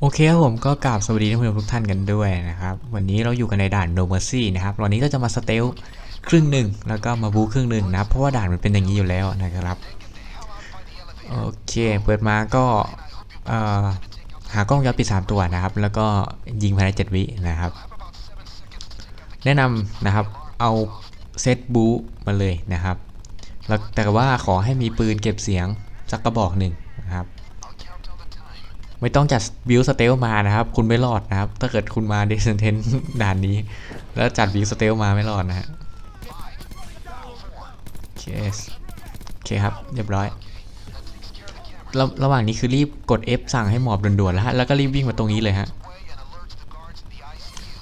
โอเคครับผมก็กราบสวัสดีท่านผู้ชมทุกท่านกันด้วยนะครับ วันนี้เราอยู่กันในด่าน No Mercy นะครับวันนี้เราจะมาสเตลครึ่งหนึ่งแล้วก็มาบูครึ่งหนึ่งนะครับเพราะว่าด่านมันเป็นอย่างนี้อยู่แล้วนะครับโอเคเปิดมาก็หากล้องย้อนปิด 3 ตัวนะครับ แล้วก็ยิงภายใน7วินะครับ แนะนำนะครับเอาเซตบูมาเลยนะครับแล้วแต่ว่าขอให้มีปืนเก็บเสียงสักกระบอกหนึ่ง ไม่ต้องจัดบิวสเตลมานะครับ คุณไม่รอดนะครับ ถ้าเกิดคุณมาเดซเทนด่านนี้ แล้วจัดบิวสเตลมาไม่รอดนะฮะเคโอเคครับ เรียบร้อยระระหว่างนี้คือรีบกด F สั่งให้หมอบด่วนๆแล้วฮะ แล้วก็รีบวิ่งมาตรงนี้เลยฮะ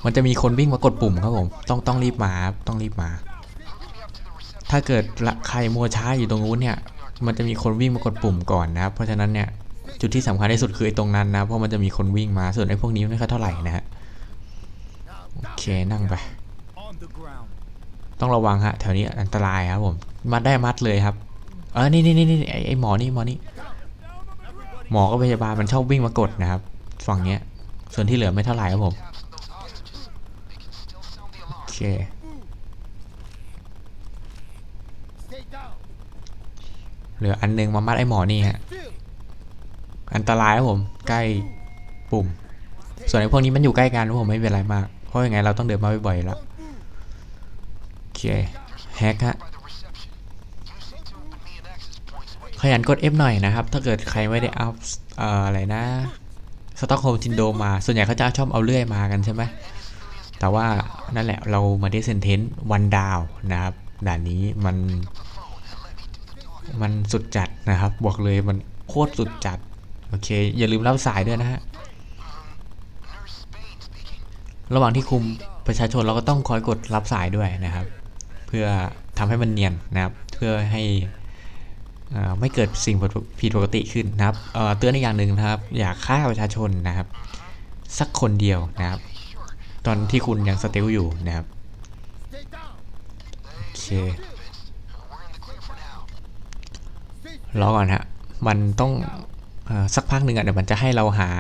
มันจะมีคนวิ่งมากดปุ่มครับผม ต้องต้องรีบมาครับต้องรีบมา ถ้าเกิดละใครมัวช้าอยู่ตรงนู้นเนี่ย มันจะมีคนวิ่งมากดปุ่มก่อนนะครับ เพราะฉะนั้นเนี่ย จุดที่สำคัญที่สุดคือไอ้ตรงนั้นนะ เพราะมันจะมีคนวิ่งมา ส่วนไอ้พวกนี้ไม่ค่อยเท่าไหร่นะฮะ โอเคนั่งไป ต้องระวังฮะ แถวนี้อันตรายครับผม มัดได้มัดเลยครับ เออ นี่นี่นี่ไอ้ไอ้หมอนี่หมอนี่ หมอก็พยาบาลมันชอบวิ่งมากดนะครับ ฝั่งเนี้ย ส่วนที่เหลือไม่เท่าไหร่ครับผม โอเคเหลืออันนึงมามัดไอ้หมอนี่ฮะ อันตรายครับผมใกล้ปุ่ม ส่วนไอ้พวกนี้มันอยู่ใกล้กันครับผมไม่เป็นไรมาก เพราะยังไงเราต้องเดินมาบ่อยๆแล้วโอเคแฮกฮะขยันกด F หน่อยนะครับ ถ้าเกิดใครไม่ได้อัพเอ่ออะไรนะสต็อกโฮมซินโดมา ส่วนใหญ่เขาจะชอบเอาเลื่อยมากันใช่ไหมแต่ว่านั่นแหละเรามาได้เซนเทนวันดาวนะครับด่านนี้มัน มันสุดจัดนะครับ บอกเลยมันโคตรสุดจัด โอเค อย่าลืมรับสายด้วยนะฮะ ระหว่างที่คุมประชาชนเราก็ต้องคอยกดรับสายด้วยนะครับ เพื่อทำให้มันเนียนนะครับ เพื่อให้ไม่เกิดสิ่งผิดปกติขึ้นนะครับเเตือนอีกอย่างหนึ่งนะครับ อย่าฆ่าประชาชนนะครับ สักคนเดียวนะครับ ตอนที่คุณยังสเตลอยู่นะครับโอเครอก่อนฮะมันต้อง สักพักหนึ่งอะเดี๋ยวมันจะให้เราหา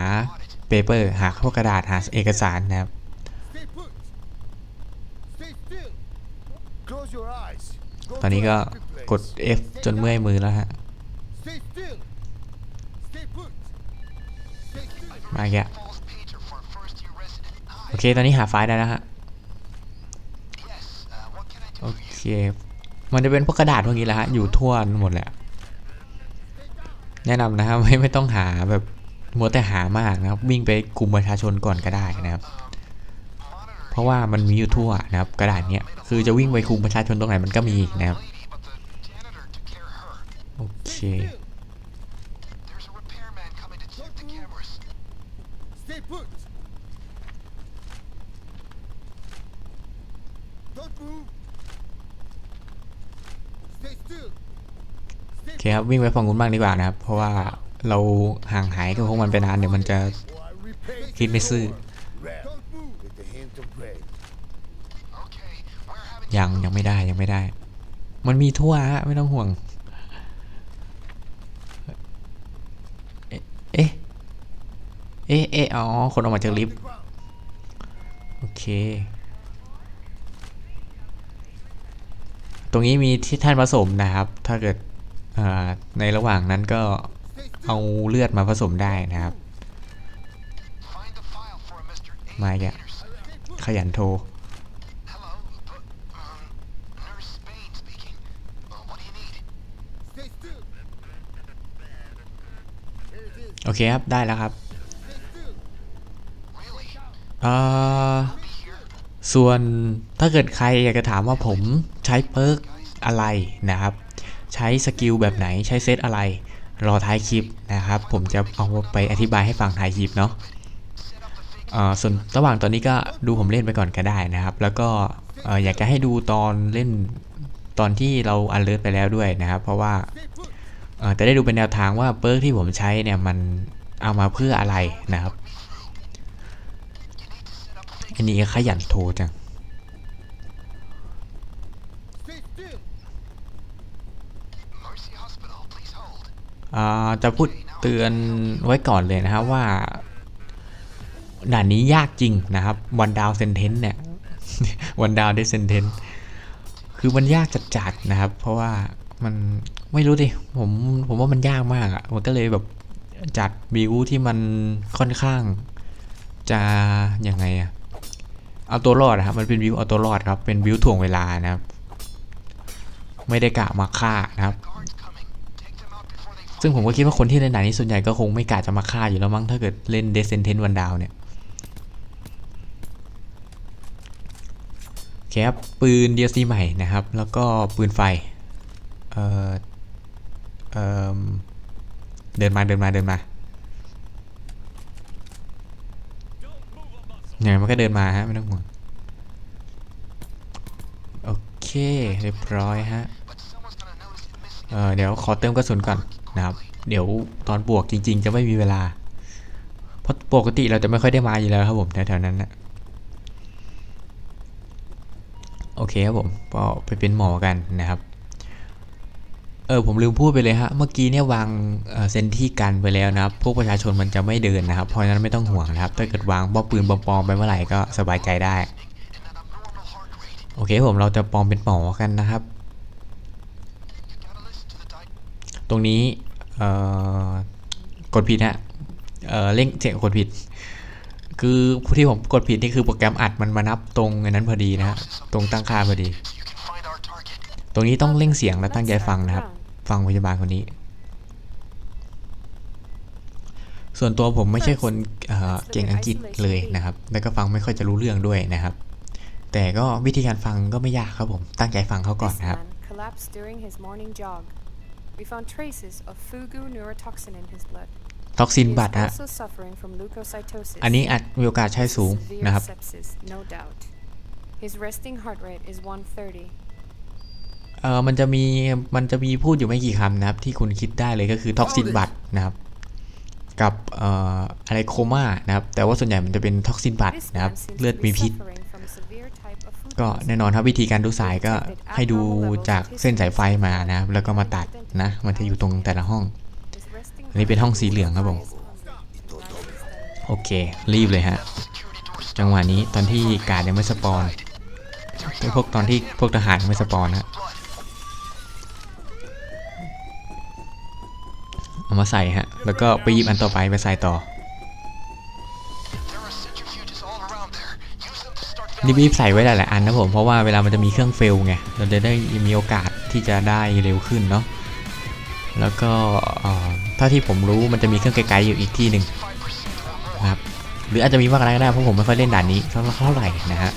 เปเปอร์หาพวกกระดาษหาเอกสารนะครับ ตอนนี้ก็กด F จนเมื่อยมือแล้วฮะ มาแกโอเค ตอนนี้หาไฟล์ได้แล้วฮะ โอเค มันจะเป็นพวกกระดาษพวกนี้แหละฮะ อยู่ทั่วหมดแหละ แนะนำนะครับไม่ไม่ต้องหาแบบมัวแต่หามากนะครับ วิ่งไปกลุ่มประชาชนก่อนก็ได้นะครับ เพราะว่ามันมีอยู่ทั่วนะครับ กระดาษเนี้ยคือจะวิ่งไปคุมประชาชนตรงไหนมันก็มีนะครับโอเค เคครับ วิ่งไปฝั่งนู้นบ้างดีกว่านะครับ เพราะว่าเราห่างหายกับพวกมันไปนานเดี๋ยวมันจะคิดไม่ซื่อยังยังไม่ได้ยังไม่ได้ มันมีทั่วฮะไม่ต้องห่วง เอ๊ะ เอ๊ะ เอ๊ะ อ๋อ คนออกมาจากลิฟต์ โอเค ตรงนี้มีที่ท่านผสมนะครับ ถ้าเกิด ในระหว่างนั้นก็เอาเลือดมาผสมได้นะครับ มาอีกอะขยันโทรโอเคครับ ได้แล้วครับเอ่อส่วนถ้าเกิดใครอยากจะถามว่าผมใช้เปิร์กอะไรนะครับ ใช้สกิลแบบไหนใช้เซตอะไร รอท้ายคลิปนะครับ ผมจะเอาไปอธิบายให้ฟังท้ายคลิปเนาะส่วนระหว่างตอนนี้ก็ดูผมเล่นไปก่อนก็ได้นะครับ แล้วก็ออยากจะให้ดูตอนเล่นตอนที่เราอันเลิศไปแล้วด้วยนะครับ เพราะว่าจะได้ดูเป็นแนวทางว่าเปิร์กที่ผมใช้เนี่ยมันเอามาเพื่ออะไรนะครับ อันนี้ขยันโทรจัง จะพูดเตือนไว้ก่อนเลยนะครับว่าด่านนี้ยากจริงนะครับวันดาวเซนเทนเนี่ยวันดาวได้เซนเทนคือมันยากจัดๆนะครับ เพราะว่ามันไม่รู้ดิผมผมว่ามันยากมากอะ่ะมันก็เลยแบบจัดบิวที่มันค่อนข้าง จะยังไงอะเอาตัวรอดอะครับมันเป็นบิวเอาตัวรอดครับเป็นบิวถ่วงเวลานะครับ ไม่ได้กะมาฆ่านะครับ ซึ่งผมก็คิดว่าคนที่เล่นด่านนี้ส่วนใหญ่ก็คงไม่กะจะมาฆ่าอยู่แล้วมั้งถ้าเกิดเล่นเดซเซนเทนวันดาวเนี่ยแคปปืน DLC ใหม่นะครับ แล้วก็ปืนไฟ เอ่อ เอ่อ เดินมาเดินมาเดินมาไงมันก็เดินมาฮะ ไม่ต้องห่วง โอเค เรียบร้อยฮะ เออเดี๋ยวขอเติมกระสุนก่อน นะครับ เดี๋ยวตอนบวกจริง ๆ จะไม่มีเวลา เพราะปกติเราจะไม่ค่อยได้มาอยู่แล้วครับผมแถวๆนั้นนะโอเคครับผมก็ไปเป็นหมอกันนะครับ เออผมลืมพูดไปเลยฮะ เมื่อกี้เนี่ยวางเเซนที่กันไปแล้วนะครับ พวกประชาชนมันจะไม่เดินนะครับ เพราะฉะนั้นไม่ต้องห่วงนะครับ ถ้าเกิดวางบ้อปืนปลอมๆไปเมื่อไหร่ก็สบายใจได้ โอเคผมเราจะปลอมเป็นหมอกันนะครับ ต รงนี้กดผิดฮะเร่งเสียงกดผิด คือที่ผมกดผิดนี่คือโปรแกรมอัดมันมานับตรงนั้นพอดีนะฮะตรงตั้งค่าพอดี ตรงนี้ต้องเร่งเสียงและตั้งใจฟังนะครับ ฟังพยาบาลคนนี้ ส่วนตัวผมไม่ใช่คนเเก่งอังกฤษเลยนะครับ แล้วก็ฟังไม่ค่อยจะรู้เรื่องด้วยนะครับ แต่ก็วิธีการฟังก็ไม่ยากครับผม ตั้งใจฟังเขาก่อนนะครับ We found traces of fugu neurotoxin in his blood. ท็อกซิน He is บัตรฮะ also suffering from leukocytosis. อันนี้อาจมีโอกาสใช้สูง severe นะครับ sepsis, no doubt. His resting heart rate is 130. เออมันจะมี มันจะมีพูดอยู่ไม่กี่คำนะครับ ที่คุณคิดได้เลยก็คือท็อกซินบัตนะครับ กับเอ่ออะไรโคม่านะครับ แต่ว่าส่วนใหญ่มันจะเป็นท็อกซินบัต This นะครับ man seems เลือด to มี be พิษ suffering from a severe type of food ก็ poisoning. แน่นอนครับวิธีการดูสายก็ให้ดูจากเส้นสายไฟมานะครับ แล้วก็มาตัด นะ มันจะอยู่ตรงแต่ละห้อง อันนี้เป็นห้องสีเหลืองครับผม โอเค รีบเลยฮะ จังหวะนี้ตอนที่กาดยังไม่สปอนพวกตอนที่พวกทหารยังไม่สปอนฮะ เอามาใส่ฮะ แล้วก็ไปหยิบอันต่อไปไปใส่ต่อรีบๆใส่ไว้หลายๆอันนะผม เพราะว่าเวลามันจะมีเครื่องเฟลไง เราจะได้มีโอกาสที่จะได้เร็วขึ้นเนาะ แล้วก็เอ่อเท่าที่ผมรู้มันจะมีเครื่องไกลๆอยู่อีกที่หนึ่งนะครับหรืออาจจะมีมากกว่านั้นก็ได้เพราะผมไม่ค่อยเล่นด่านนี้เท่าไหร่นะฮะ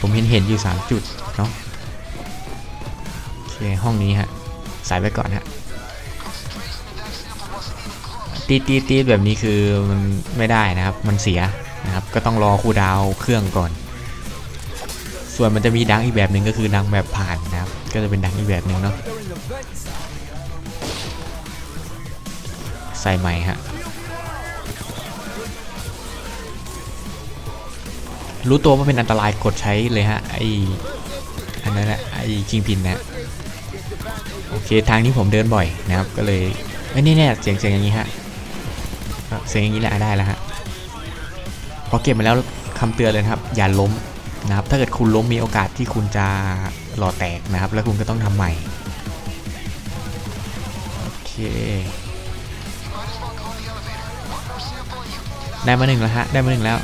ผมเห็นเห็นอยู่ 3 จุดเนาะโอเคห้องนี้ฮะใส่ไว้ก่อนฮะตีตีตีแบบนี้คือมันไม่ได้นะครับมันเสียนะครับก็ต้องรอคูดาวเครื่องก่อน ส่วนมันจะมีดังอีกแบบหนึ่งก็คือดังแบบผ่านนะครับก็จะเป็นดังอีกแบบหนึ่งเนาะ ใส่ใหม่ฮะ รู้ตัวว่าเป็นอันตรายกดใช้เลยฮะ ไออันนั้นแหละไอคิงพินนะ โอเคทางนี้ผมเดินบ่อยนะครับ ก็เลยไม่แน่ๆเสียงเสียงอย่างนี้ฮะ เสียงอย่างนี้แหละได้แล้วฮะ พอเก็บมาแล้วคำเตือนเลยครับ อย่าล้มนะครับ ถ้าเกิดคุณล้มมีโอกาสที่คุณจะหล่อแตกนะครับ แล้วคุณก็ต้องทำใหม่โอเค ได้มาหนึ่งแล้วฮะ ได้มาหนึ่งแล้ว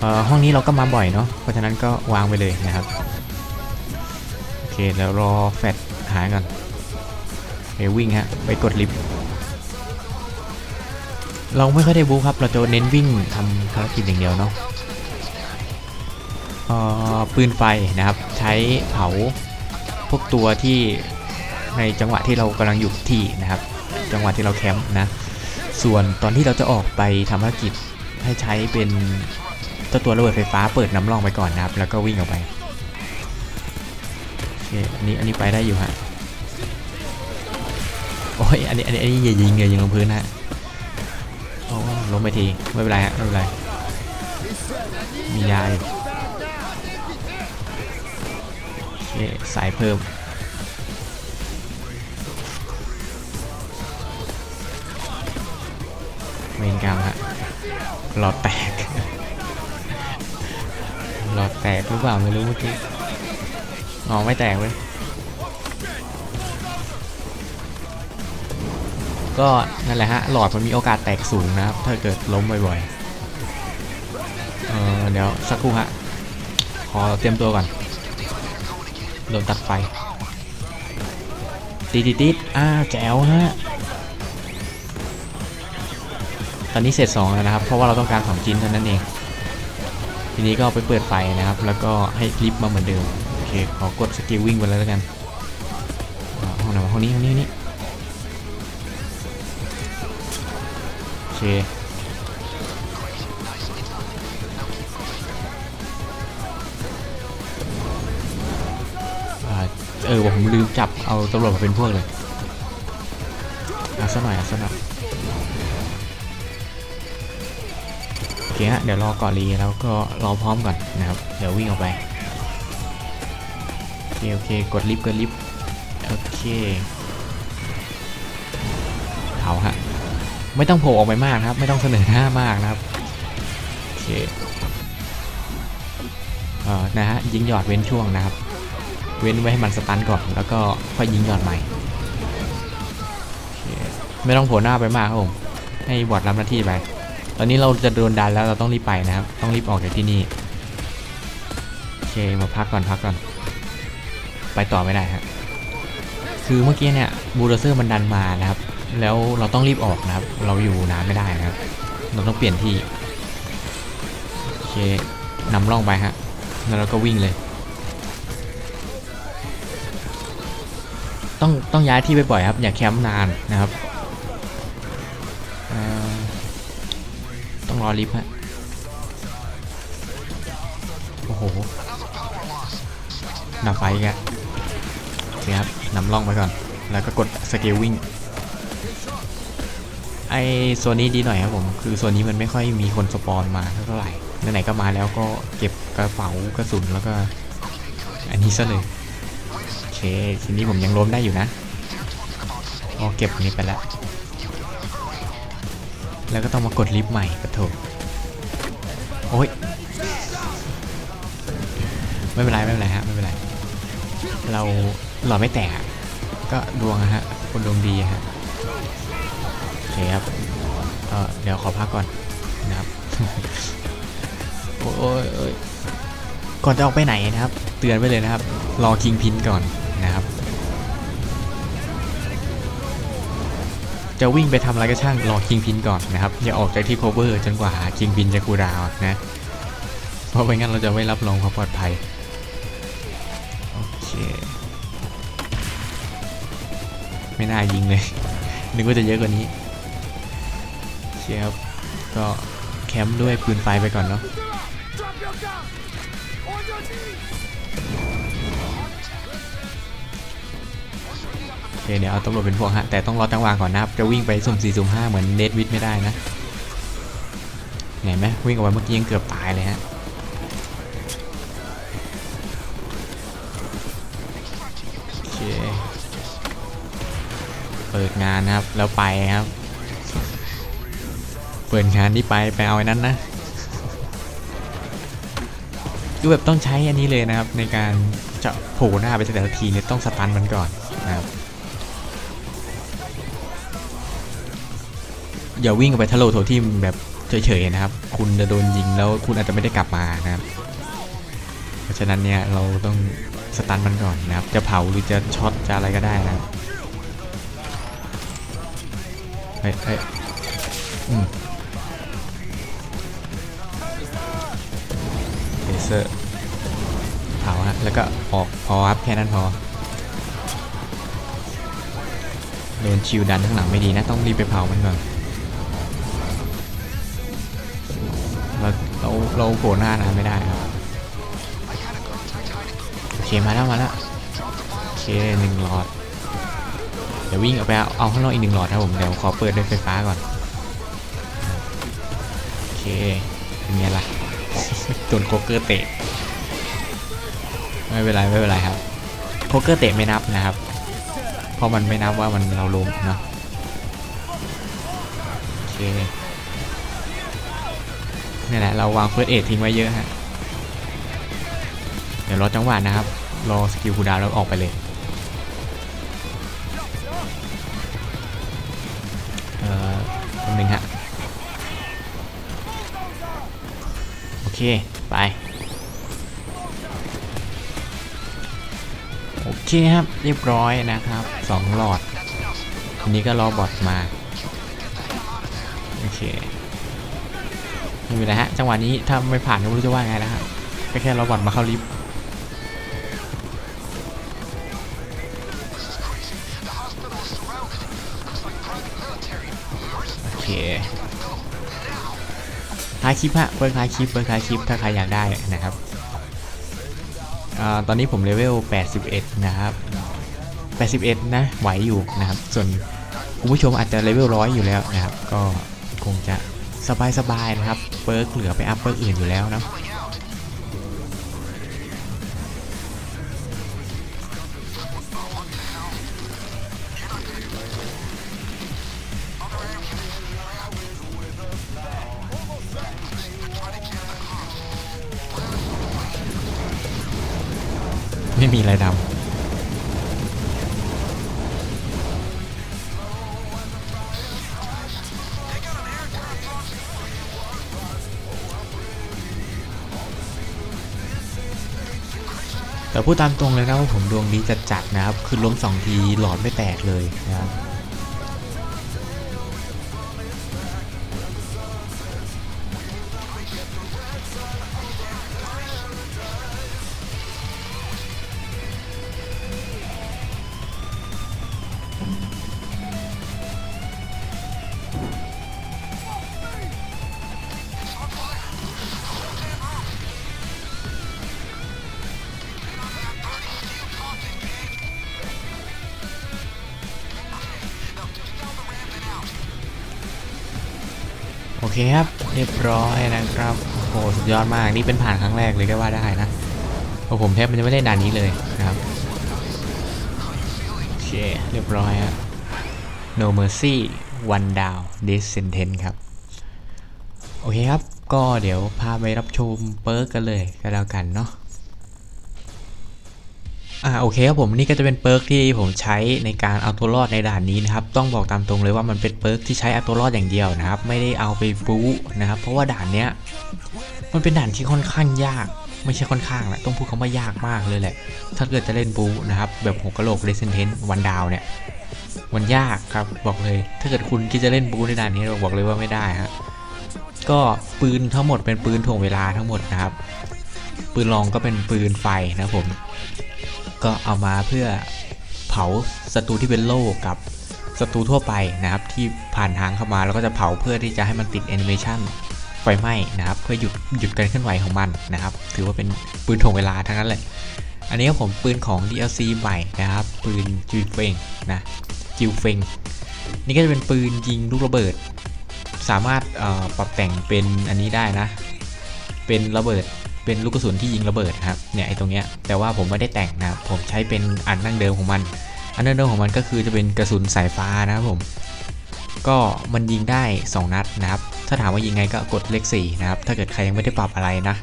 เอ่อห้องนี้เราก็มาบ่อยเนาะ เพราะฉะนั้นก็วางไปเลยนะครับ โอเคแล้วรอแฟดหายก่อนไปวิ่งฮะ ไปกดลิฟต์ เราไม่ค่อยได้บู๊ครับ เราจะเน้นวิ่งทำภารกิจอย่างเดียวเนาะเอ่อปืนไฟนะครับ ใช้เผา พวกตัวที่ในจังหวะที่เรากำลังอยู่ที่นะครับ จังหวะที่เราแคมป์นะ ส่วนตอนที่เราจะออกไปทำภารกิจให้ใช้เป็นเจ้าตัวระเบิดไฟฟ้าเปิดน้ำร่องไปก่อนนะครับ แล้วก็วิ่งออกไปโอเคอันนี้อันนี้ไปได้อยู่ฮะโอ้ยอันนี้อันนี้อันนี้อย่ายิงอย่ายิงลงพื้นนะฮะโอ้ล้มไปทีไม่เป็นไรฮะไม่เป็นไรมียาอยู่ สายเพิ่ม เมนกรรมฮะหลอดแตก หลอดแตกรู้เปล่าไม่รู้เมื่อกี้งอไม่แตกเว้ยก็นั่นแหละฮะ หลอดมันมีโอกาสแตกสูงนะครับ ถ้าเกิดล้มบ่อยๆ เออเดี๋ยวสักครู่ฮะ ขอเตรียมตัวก่อน โดนตัดไฟติดติดติดอ้าแจ๋วฮะ ตอนนี้เสร็จ2แล้วนะครับ เพราะว่าเราต้องการ2ชิ้นเท่านั้นเอง ทีนี้ก็ไปเปิดไฟนะครับ แล้วก็ให้ลิฟต์มาเหมือนเดิม โอเค ขอกดสกิลวิ่งไปเลยแล้วกัน ห้องไหนห้องนี้ห้องนี้นี้โอเค เออผมลืมจับเอาตำรวจมาเป็นพวกเลยเอาซะหน่อยเอาซะหน่อยโอเคฮะเดี๋ยวรอก่อนรีแล้วก็รอพร้อมก่อนนะครับเดี๋ยววิ่งออกไปโอเคโอเคกดลิฟต์กดลิฟต์โอเคเผาฮะไม่ต้องโผล่ออกไปมากครับ ไม่ต้องเสนอหน้ามากนะครับโอเคเอ่อนะฮะยิงหยอดเว้นช่วงนะครับ เว้นไว้ให้มันสตันก่อน แล้วก็ค่อยยิงหยอดใหม่ ไม่ต้องโผล่หน้าไปมากครับผม ให้บอดรับหน้าที่ไป ตอนนี้เราจะโดนดันแล้วเราต้องรีบไปนะครับ ต้องรีบออกจากที่นี่ โอเค มาพักก่อนพักก่อน ไปต่อไม่ได้ฮะคือเมื่อกี้เนี่ยบูลเดอร์เซอร์มันดันมานะครับ แล้วเราต้องรีบออกนะครับ เราอยู่นานไม่ได้นะครับ เราต้องเปลี่ยนที่ โอเคนำร่องไปฮะ แล้วเราก็วิ่งเลย ต้องต้องย้ายที่บ่อยๆครับ อย่าแคมป์นานนะครับต้องรอลิฟต์ฮะโอ้โหดับไฟอีกอะโอเคครับนำร่องไปก่อน แล้วก็กดสเกลวิ่งไอโซนนี้ดีหน่อยครับผม คือโซนนี้มันไม่ค่อยมีคนสปอนมาเท่าไหร่ไหนๆก็มาแล้วก็เก็บกระเป๋ากระสุนแล้วก็ อันนี้ซะเลย เคทีนี้ผมยังล้มได้อยู่นะพอเก็บอันนี้ไปแล้ว แล้วก็ต้องมากดลิฟต์ใหม่กระโถโอ้ยไม่เป็นไรไม่เป็นไรฮะไม่เป็นไร เราหล่อไม่แตกก็ดวงฮะคนดวงดีฮะโอเคครับเออเดี๋ยวขอพักก่อนนะครับโอ้ยก่อนจะออกไปไหนนะครับ เตือนไว้เลยนะครับ รอคิงพินก่อน จะวิ่งไปทำอะไรก็ช่างรอคิงพินก่อนนะครับ อย่าออกจากที่โคเวอร์จนกว่าคิงพินจะคูลดาวนะ เพราะไม่งั้นเราจะไม่รับรองความปลอดภัย โอเค ไม่น่ายิงเลย นึกว่าจะเยอะกว่านี้เคครับก็แคมป์ด้วยปืนไฟไปก่อนเนาะ คเดี๋ยวเอาตำรวจเป็นพวกฮะ แต่ต้องรอจังหวะก่อนนะครับ จะวิ่งไปสุ่มสี่สุ่มห้าเหมือนเดดวิดไม่ได้นะเห็นไหมวิ่งออกไปเมื่อกี้ยังเกือบตายเลยฮะโอเคเปิดงานนะครับ แล้วไปครับ เปิดงานที่ไปไปเอาไอ้นั้นนะคือแบบต้องใช้อันนี้เลยนะครับ ในการจะโผล่หน้าไปแต่ละทีเนี่ยต้องสตันมันก่อนนะครับ อย่าวิ่งออกไปทะโลโถที่แบบเฉยๆนะครับ คุณจะโดนยิงแล้วคุณอาจจะไม่ได้กลับมานะครับ เพราะฉะนั้นเนี่ยเราต้องสตันมันก่อนนะครับ จะเผาหรือจะช็อตจะอะไรก็ได้นะครับเฮ้ยเฮ้ยอืมเลเซอร์เผาฮะแล้วก็ออกพอครับแค่นั้นพอโดนชิวดันข้างหลังไม่ดีนะ ต้องรีบไปเผามันก่อน เราโผล่หน้านานไม่ได้ครับโอเคมาแล้วมาแล้วโอเคหนึ่งหลอดเดี๋ยววิ่งออกไปเอาเอาข้างนอกอีกหนึ่งหลอดครับผมเดี๋ยวขอเปิดด้วยไฟฟ้าก่อนโอเคเป็นไงล่ะโดนโคเกอร์เตะไม่เป็นไรไม่เป็นไรครับโคเกอร์เตะไม่นับนะครับเพราะมันไม่นับว่ามันเราล้มเนาะโอเค นี่แหละเราวางเฟิร์สเอททิ้งไว้เยอะฮะ เดี๋ยวรอจังหวะนะครับ รอสกิลคูดาวแล้วออกไปเลยเอ่อคนหนึ่งฮะ โอเค ไป โอเคครับ เรียบร้อยนะครับสองหลอดทีนี้ก็รอบอทมา โอเค ไม่มีอะไรฮะ จังหวะนี้ถ้าไม่ผ่านก็ไม่รู้จะว่าไงแล้วฮะก็แค่รอบอทมาเข้าลิฟต์โอเคท้ายคลิปฮะเปิดท้ายคลิปเปิดท้ายคลิปถ้าใครอยากได้นะครับอตอนนี้ผมเลเวล 81 นะครับ 81 นะ ไหวอยู่นะครับ ส่วนคุณผู้ชมอาจจะเลเวล100อยู่แล้วนะครับ ก็คงจะ สบายๆนะครับเปิร์กเหลือไปอัพเปิร์กอื่นอยู่แล้วนะไม่มีอะไรดำ แต่พูดตามตรงเลยนะว่าผมดวงดีจัดจัดๆนะครับ คือล้มสองทีหลอดไม่แตกเลยนะครับ เคครับเรียบร้อยนะครับโหสุดยอดมากนี่เป็นผ่านครั้งแรกเลยก็ว่าได้นะเพราะผมแทบมันจะไม่ได้ด่านนี้เลยนะครับโอเคเรียบร้อยฮะ No Mercy One Down Death Sentence ครับ โอเคครับ ก็เดี๋ยวพาไปรับชมเปิร์กกันเลยก็แล้วกันเนาะ อ่าโอเคครับผมนี่ก็จะเป็นเปิร์กที่ผมใช้ในการเอาตัวรอดในด่านนี้นะครับต้องบอกตามตรงเลยว่ามันเป็นเปิร์กที่ใช้เอาตัวรอดอย่างเดียวนะครับไม่ได้เอาไปบู๊นะครับเพราะว่าด่านเนี้ยมันเป็นด่านที่ค่อนข้างยาก ไม่ใช่ค่อนข้างแหละต้องพูดคำว่ายากมากเลยแหละ ถ้าเกิดจะเล่นบู๊นะครับแบบหัวกะโหลกเรสเซนเทนวันดาวเนี่ยมันยากครับบอกเลย ถ้าเกิดคุณคิดจะเล่นบู๊ในด่านนี้เราบอกเลยว่าไม่ได้ฮะก็ปืนทั้งหมดเป็นปืนถ่วงเวลาทั้งหมดนะครับปืนรองก็เป็นปืนไฟนะผม ก็เอามาเพื่อเผาศัตรูที่เป็นโล่กับศัตรูทั่วไปนะครับ ที่ผ่านทางเข้ามาแล้วก็จะเผาเพื่อที่จะให้มันติดแอนิเมชันไฟไหม้นะครับ เพื่อหยุดหยุดการเคลื่อนไหวของมันนะครับ ถือว่าเป็นปืนถ่วงเวลาทั้งนั้นเลยอันนี้ก็ผมปืนของ DLC ใหม่นะครับ ปืนจิวเฟงนะจิวเฟงนี่ก็จะเป็นปืนยิงลูกระเบิด สามารถปรับแต่งเป็นอันนี้ได้นะ เป็นระเบิด เป็นลูกกระสุนที่ยิงระเบิดครับเนี่ยไอ้ตรงเนี้ยแต่ว่าผมไม่ได้แต่งนะครับผมใช้เป็นอันดั้งเดิมของมัน อันดั้งเดิมของมันก็คือจะเป็นกระสุนสายฟ้านะครับผมก็มันยิงได้ 2 นัดนะครับ ถ้าถามว่ายิงไงก็กดเลข4นะครับ ถ้าเกิดใครยังไม่ได้ปรับอะไรนะ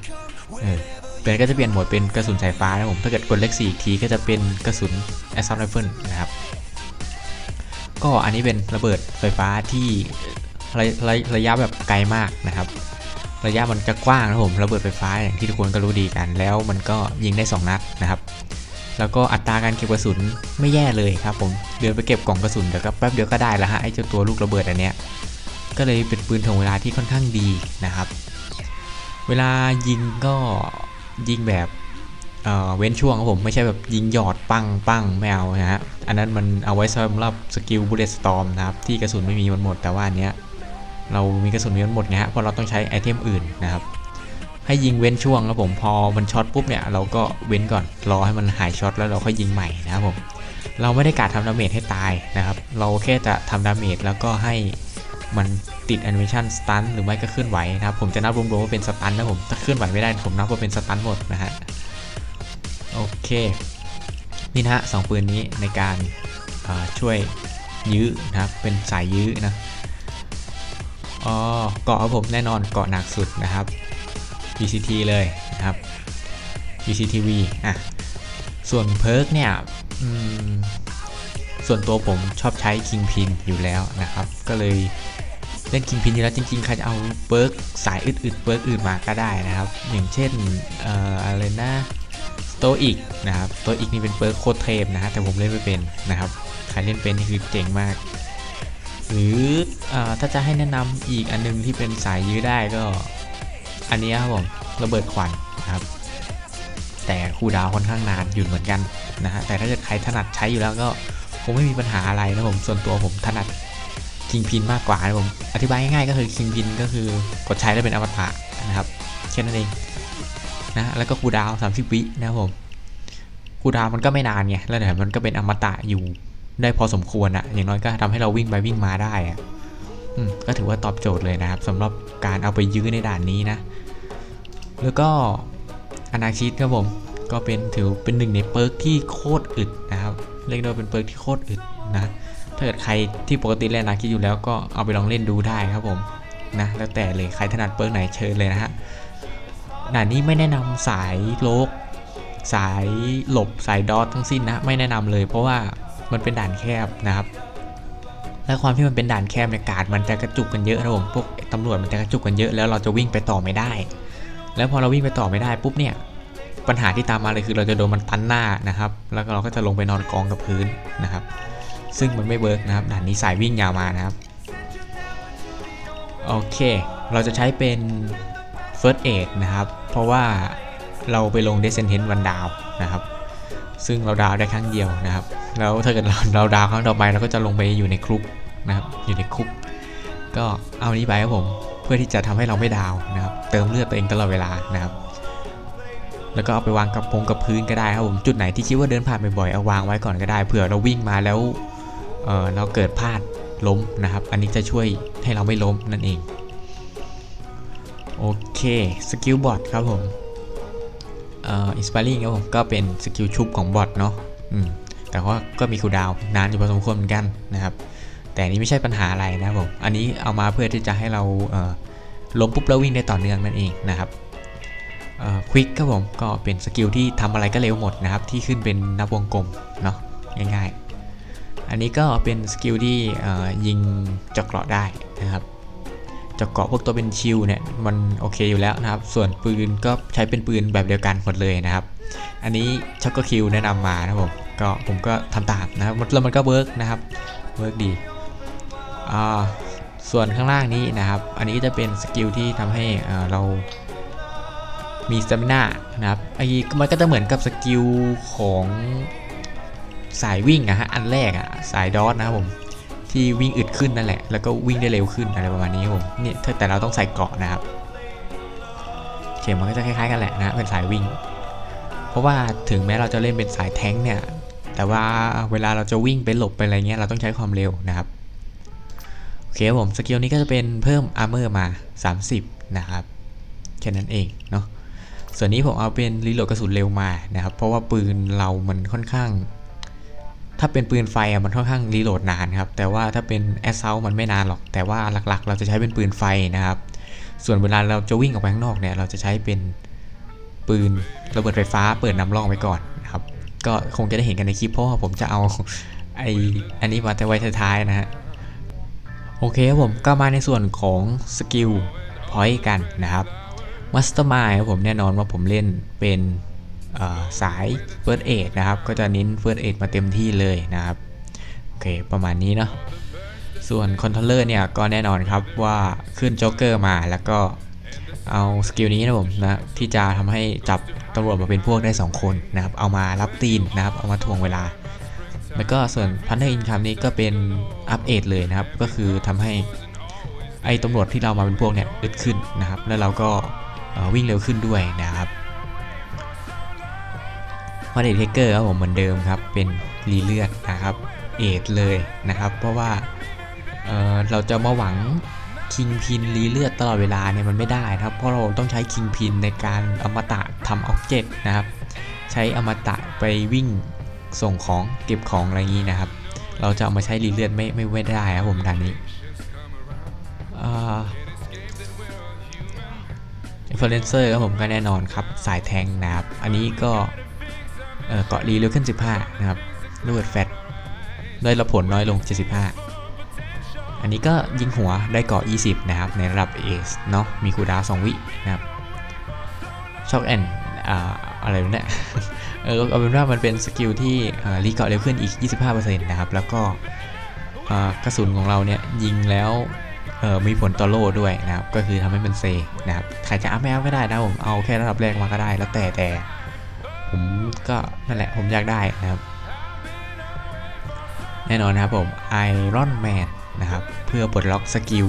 เออเป็นก็จะเปลี่ยนโหมดเป็นกระสุนสายฟ้านะครับผม ถ้าเกิดกดเลข4อีกทีก็จะเป็นกระสุน assault rifle นะครับ ก็อันนี้เป็นระเบิดไฟฟ้าที่ระระระยะแบบไกลมากนะครับ ระยะมันจะกว้างนะผมระเบิดไฟฟ้าอย่างที่ทุกคนก็รู้ดีกัน แล้วมันก็ยิงได้ 2 นัดนะครับ แล้วก็อัตราการเก็บกระสุนไม่แย่เลยครับผมเดินไปเก็บกล่องกระสุนเดี๋ยวก็แป๊บเดียวก็ได้แล้วฮะไอ้เจ้าตัวลูกระเบิดอันเนี้ยก็เลยเป็นปืนถ่วงเวลาที่ค่อนข้างดีนะครับ เวลายิงก็ยิงแบบเอ่อเว้นช่วงครับผมไม่ใช่แบบยิงหยอดปังปังไม่เอานะฮะอันนั้นมันเอาไว้สำหรับสกิลบูเลตสตอมนะครับที่กระสุนไม่มีมันหมดแต่ว่าอันเนี้ย เรามีกระสุนมีมันหมดไงฮะเพราะเราต้องใช้ไอเทมอื่นนะครับ ให้ยิงเว้นช่วงครับผมพอมันช็อตปุ๊บเนี่ยเราก็เว้นก่อนรอให้มันหายช็อตแล้วเราค่อยยิงใหม่นะครับผมเราไม่ได้การทำดาเมจให้ตายนะครับ เราแค่จะทำดาเมจแล้วก็ให้มันติดแอนิเมชันสตันหรือไม่ก็เคลื่อนไหวนะครับ ผมจะนับรวมๆว่าเป็นสตันนะผมถ้าเคลื่อนไหวไม่ได้ผมนับว่าเป็นสตันหมดนะฮะโอเคนี่นะฮะสองปืนนี้ในการช่วยยื้อนะครับเป็นสายยื้อนะ อ๋อเกาะครับผมแน่นอนเกาะหนักสุดนะครับ VCT เลยนะครับ VCTV อะ ส่วนเพิร์กเนี่ยส่วนตัวผมชอบใช้ Kingpin อยู่แล้วนะครับ ก็เลยเล่น Kingpin อยู่แล้วจริงๆใครจะเอาเปิร์กสายอึดๆเปิร์กอื่นมาก็ได้นะครับ อย่างเช่นเอ่ออะไรนะโตอิกนะครับโตอิกนี่เป็นเปิร์กโคตรเทพนะฮะแต่ผมเล่นไม่เป็นนะครับ ใครเล่นเป็นนี่คือเจ๋งมาก หรืออถ้าจะให้แนะนำอีกอันนึงที่เป็นสายยื้อได้ก็ อันนี้ครับผมระเบิดขวัญนะครับ แต่คูลดาวค่อนข้างนานอยู่เหมือนกันนะฮะแต่ถ้าเกิดใครถนัดใช้อยู่แล้วก็คงไม่มีปัญหาอะไรนะผมส่วนตัวผมถนัดคิงพินมากกว่านะผมอธิบายง่ายๆก็คือคิงพินก็คือกดใช้แล้วเป็นอมตะนะครับแค่นั้นเองนะแล้วก็คูดาวน์30วินะครับผมคูดาวมันก็ไม่นานไงแล้วเดี๋ยวมันก็เป็นอมตะอยู่ ได้พอสมควรอะอย่างน้อยก็ทำให้เราวิ่งไปวิ่งมาได้อะอืมก็ถือว่าตอบโจทย์เลยนะครับสำหรับการเอาไปยื้อในด่านนี้นะ แล้วก็อนาคิดครับผมก็เป็นถือเป็นหนึ่งในเปิร์กที่โคตรอึดนะครับเรียกได้ว่าเป็นเปิร์กที่โคตรอึดนะถ้าเกิดใครที่ปกติเล่นอนาคิดอยู่แล้วก็เอาไปลองเล่นดูได้ครับผมนะแล้วแต่เลยใครถนัดเปิร์กไหนเชิญเลยนะฮะด่านนี้ไม่แนะนำสายโลก สายหลบสายดอททั้งสิ้นนะไม่แนะนำเลยเพราะว่า มันเป็นด่านแคบนะครับและความที่มันเป็นด่านแคบเนี่ยการดมันจะกระจุกกันเยอะนะผมพวกตำรวจมันจะกระจุกกันเยอะแล้วเราจะวิ่งไปต่อไม่ได้ แล้วพอเราวิ่งไปต่อไม่ได้ปุ๊บเนี่ยปัญหาที่ตามมาเลยคือเราจะโดนมันตันหน้านะครับ แล้วเราก็จะลงไปนอนกองกับพื้นนะครับ ซึ่งมันไม่เวิร์กนะครับด่านนี้สายวิ่งยาวมานะครับโอเค เราจะใช้เป็น First Aid นะครับ เพราะว่าเราไปลง Descendant วันดาวนะครับ ซึ่งเราดาวได้ครั้งเดียวนะครับ แล้วถ้าเกิดเราเราดาวครั้งต่อไปเราก็จะลงไปอยู่ในคุกนะครับอยู่ในคุก ก็เอานี้ไปครับผมเพื่อที่จะทำให้เราไม่ดาวนะครับ เติมเลือดตัวเองตลอดเวลานะครับ แล้วก็เอาไปวางกับพงกับพื้นก็ได้ครับผมจุดไหนที่คิดว่าเดินผ่านบ่อยๆเอาวางไว้ก่อนก็ได้เผื่อเราวิ่งมาแล้วเออเราเกิดพลาดล้มนะครับ อันนี้จะช่วยให้เราไม่ล้มนั่นเองโอเคสกิลบอทครับผมเอ่ออินสปายริงครับผมก็เป็นสกิลชุบของบอทเนาะอืม แต่ว่าก็มีคูดาวนานอยู่พอสมควรเหมือนกันนะครับ แต่นี้ไม่ใช่ปัญหาอะไรนะผมอันนี้เอามาเพื่อที่จะให้เราเล้มปุ๊บแล้ววิ่งได้ต่อเนื่องนั่นเองนะครับควิกครับผมก็เป็นสกิลที่ทำอะไรก็เร็วหมดนะครับ ที่ขึ้นเป็นนับวงกลมเนาะง่ายๆ อันนี้ก็เป็นสกิลที่ยิงจาะเกราะได้นะครับจาะเกราะพวกตัวเป็นชิลเนี่ยมันโอเคอยู่แล้วนะครับ ส่วนปืนก็ใช้เป็นปืนแบบเดียวกันหมดเลยนะครับ อันนี้ช็อกโกคิวแนะนำมานะครับผม ก็ผมก็ทำตามนะครับแล้วมันก็เวิร์กนะครับเวิร์กดีอ่าส่วนข้างล่างนี้นะครับ อันนี้จะเป็นสกิลที่ทำให้อ่าเรามีสเตมินานะครับไอ้มันก็จะเหมือนกับสกิลของสายวิ่งอะฮะอันแรกอะสายดอทนะครับผมที่วิ่งอึดขึ้นนั่นแหละ แล้วก็วิ่งได้เร็วขึ้นอะไรประมาณนี้ผมเนี่ยแต่เราต้องใส่เกาะนะครับเข็มมันก็จะคล้ายๆกันแหละนะเป็นสายวิ่ง เพราะว่าถึงแม้เราจะเล่นเป็นสายแท้งเนี่ย แต่ว่าเวลาเราจะวิ่งไปหลบไปอะไรเงี้ยเราต้องใช้ความเร็วนะครับโอเคผมสกิลนี้ก็จะเป็นเพิ่มอาร์เมอร์มา 30 นะครับแค่นั้นเองเนาะส่วนนี้ผมเอาเป็นรีโหลดกระสุนเร็วมานะครับ เพราะว่าปืนเรามันค่อนข้าง ถ้าเป็นปืนไฟอะมันค่อนข้างรีโหลดนานครับ แต่ว่าถ้าเป็นแอสเซลมันไม่นานหรอก แต่ว่าหลักๆ เราจะใช้เป็นปืนไฟนะครับ ส่วนเวลาเราจะวิ่งออกไปข้างนอกเนี่ย เราจะใช้เป็นปืนระเบิดไฟฟ้าเปิดนำร่องไว้ก่อนนะครับ ก็คงจะได้เห็นกันในคลิปเพราะว่าผมจะเอาไออันนี้มาแต่ไว้ท้ายๆนะฮะ โอเคครับผมก็มาในส่วนของสกิลพอยต์กันนะครับมัสเตอร์มายครับผมแน่นอนว่าผมเล่นเป็นสาย First Aid นะครับ ก็จะเน้น First Aid มาเต็มที่เลยนะครับ โอเค ประมาณนี้เนาะส่วนคอนโทรลเลอร์เนี่ย ก็แน่นอนครับว่าขึ้นโจ๊กเกอร์มาแล้วก็เอาสกิลนี้นะผมนะ ที่จะทำให้จับ ตำรวจมาเป็นพวกได้ 2 คนนะครับ เอามารับตีนนะครับ เอามาทวงเวลา แล้วก็ส่วนพันธ e r อินคัมนี้ก็เป็นอัปเอเลยนะครับ ก็คือทำให้ไอ้ตำรวจที่เรามาเป็นพวกเนี่ยอึดขึ้นนะครับ แล้วเราก็วิ่งเร็วขึ้นด้วยนะครับพันเอเทเกอร์ครับผมเหมือนเดิมครับ เป็นรีเลือดนะครับ เอทเลยนะครับ เพราะว่าเเราจะมาหวัง คิงพินรีเลือดตลอดเวลาเนี่ยมันไม่ได้นะครับ เพราะเราต้องใช้คิงพินในการอมตะทำอ็อบเจกต์นะครับ ใช้อมตะไปวิ่งส่งของเก็บของอะไรอย่างนี้นะครับ เราจะเอามาใช้รีเลือดไม่ไม่ไม่ได้ครับผมด่านนี้อินฟลูเอนเซอร์ครับผมก็แน่นอนครับสายแทงนะครับ อันนี้ก็เอ่อเกาะรีเร็วขึ้น 15 นะครับลูดแฟตได้รับผลน้อยลง 75 อันนี้ก็ยิงหัวได้เกาะ 20 นะครับ ในระดับ Ace เนาะมีคูดาวน์2วินะครับช็อกแอนอะไรเนี่ยเออเอาเป็นว่ามันเป็นสกิลที่รีเกาะเร็วขึ้นอีก 25%นะครับ แล้วก็กระสุนของเราเนี่ยยิงแล้วมีผลต่อโล่ด้วยนะครับ ก็คือทำให้มันเซนะครับใครจะอัพไม่อัพก็ได้นะผมเอาแค่ระดับแรกมาก็ได้ แล้วแต่แต่ผมก็นั่นแหละผมอยากได้นะครับ แน่นอนนะครับผม Iron Man นะครับ เพื่อปลดล็อกสกิล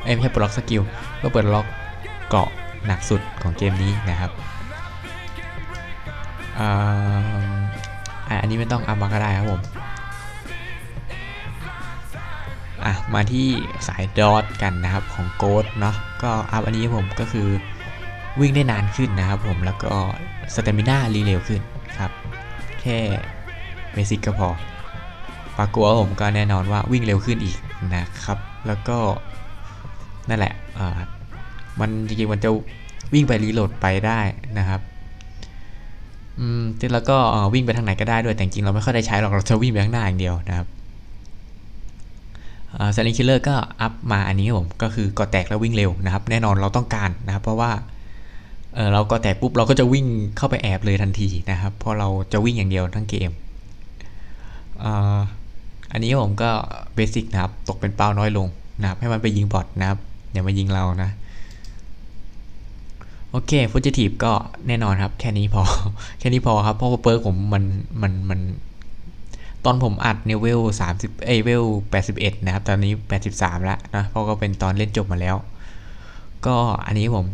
ไม่ใช่ปลดล็อกสกิลเพื่อปลดล็อกเกาะหนักสุดของเกมนี้นะครับอันนี้ไม่ต้องอัพมาก็ได้ครับผมอะมาที่สายดอทกันนะครับของโกดเนาะก็อัพอันนี้ผมก็คือวิ่งได้นานขึ้นนะครับผมแล้วก็สเตมิน่ารีเร็วขึ้นครับ แค่เบสิกก็พอปากัวผมก็แน่นอนว่าวิ่งเร็วขึ้นอีก นะครับ แล้วก็นั่นแหละมันจริงๆมันจะวิ่งไปรีโหลดไปได้นะครับอืมแล้วก็วิ่งไปทางไหนก็ได้ด้วยแต่จริงเราไม่ค่อยได้ใช้หรอกเราจะวิ่งไปข้างหน้าอย่างเดียวนะครับเซลิงคิลเลอร์ก็อัพมาอันนี้ครับผมก็คือก่อแตกแล้ววิ่งเร็วนะครับ แน่นอนเราต้องการนะครับ เพราะว่าเออเราก่อแตกปุ๊บเราก็จะวิ่งเข้าไปแอบเลยทันทีนะครับเพราะเราจะวิ่งอย่างเดียวทั้งเกม อันนี้ผมก็เบสิกนะครับ ตกเป็นเป้าน้อยลงนะครับ ให้มันไปยิงบอทนะครับอย่ามายิงเรานะ โอเคฟูจิทีฟก็แน่นอนครับ แค่นี้พอ แค่นี้พอครับ เพราะว่าเปิร์กผมมันมันมันตอนผมอัดเนี่ยเวลสามสิบเอเวลแปดสิบเอ็ดนะครับ ตอนนี้แปดสิบสามแล้วนะ เพราะก็เป็นตอนเล่นจบมาแล้ว ก็อันนี้ผม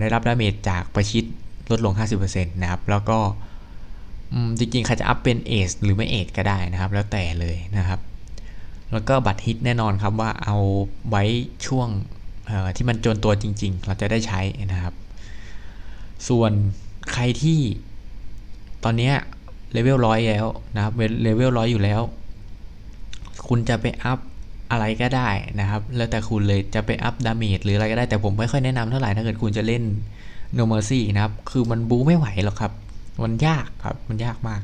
ได้รับดาเมจจากประชิดลดลง 50%นะครับ แล้วก็ จริงๆใครจะอัพเป็นเอสหรือไม่เอสก็ได้นะครับ แล้วแต่เลยนะครับ แล้วก็บัตรฮิตแน่นอนครับว่าเอาไว้ช่วงที่มันจนตัวจริง ๆ เราจะได้ใช้นะครับ ส่วนใครที่ตอนนี้เลเวลร้อยแล้วนะครับเลเวลร้อยอยู่แล้ว คุณจะไปอัพอะไรก็ได้นะครับ แล้วแต่คุณเลยจะไปอัพดาเมจหรืออะไรก็ได้แต่ผมไม่ค่อยแนะนำเท่าไหร่ถ้าเกิดคุณจะเล่น No Mercy นะครับ คือมันบูไม่ไหวหรอกครับ มันยากครับมันยากมาก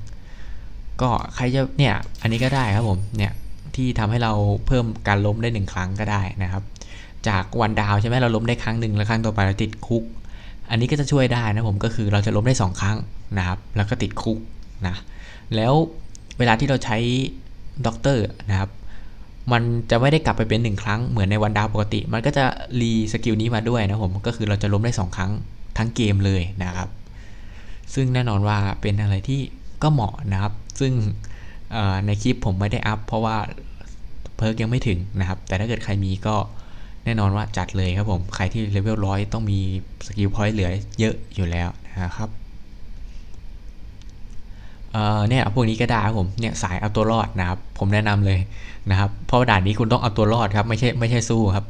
ก็ใครจะเนี่ยอันนี้ก็ได้ครับผมเนี่ยที่ทำให้เราเพิ่มการล้มได้หนึ่งครั้งก็ได้นะครับ จากวันดาวใช่ไหมเราล้มได้ครั้งหนึ่งแล้วครั้งต่อไปเราติดคุก อันนี้ก็จะช่วยได้นะผมก็คือเราจะล้มได้สองครั้งนะครับ แล้วก็ติดคุกนะแล้วเวลาที่เราใช้ด็อกเตอร์นะครับมันจะไม่ได้กลับไปเป็นหนึ่งครั้งเหมือนในวันดาวปกติ มันก็จะรีสกิลนี้มาด้วยนะผมก็คือเราจะล้มได้สองครั้งทั้งเกมเลยนะครับ ซึ่งแน่นอนว่าเป็นอะไรที่ก็เหมาะนะครับ ซึ่งในคลิปผมไม่ได้อัพเพราะว่าเพิร์กยังไม่ถึงนะครับ แต่ถ้าเกิดใครมีก็แน่นอนว่าจัดเลยครับผม ใครที่เลเวลร้อยต้องมีสกิลพอยต์เหลือเยอะอยู่แล้วนะครับเนี่ยพวกนี้ก็ได้ครับผมเนี่ยสายเอาตัวรอดนะครับ ผมแนะนำเลยนะครับเพราะด่านนี้คุณต้องเอาตัวรอดครับไม่ใช่ไม่ใช่สู้ครับ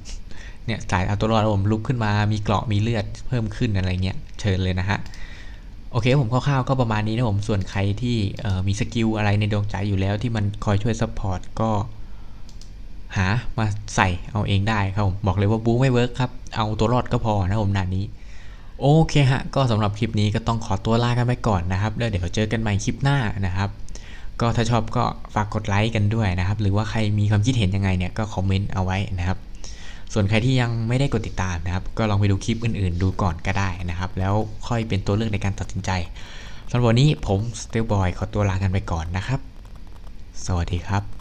เนี่ยสายเอาตัวรอดผมลุกขึ้นมามีเกราะมีเลือดเพิ่มขึ้นอะไรเงี้ยเชิญเลยนะฮะ โอเคผมคร่าวๆก็ประมาณนี้นะผมส่วนใครที่มีสกิลอะไรในดวงใจอยู่แล้วที่มันคอยช่วยซัพพอร์ตก็หามาใส่เอาเองได้ครับผมบอกเลยว่าบูไม่เวิร์กครับ เอาตัวรอดก็พอนะผมด่านนี้ โอเคฮะ ก็สำหรับคลิปนี้ก็ต้องขอตัวลากันไปก่อนนะครับแล้วเดี๋ยวเจอกันใหม่คลิปหน้านะครับ ก็ถ้าชอบก็ฝากกดไลค์กันด้วยนะครับ หรือว่าใครมีความคิดเห็นยังไงเนี่ยก็คอมเมนต์เอาไว้นะครับ ส่วนใครที่ยังไม่ได้กดติดตามนะครับ ก็ลองไปดูคลิปอื่นๆ ดูก่อนก็ได้นะครับ แล้วค่อยเป็นตัวเลือกในการตัดสินใจสำหรับวันนี้ผมสเตลบอยขอตัวลากันไปก่อนนะครับ สวัสดีครับ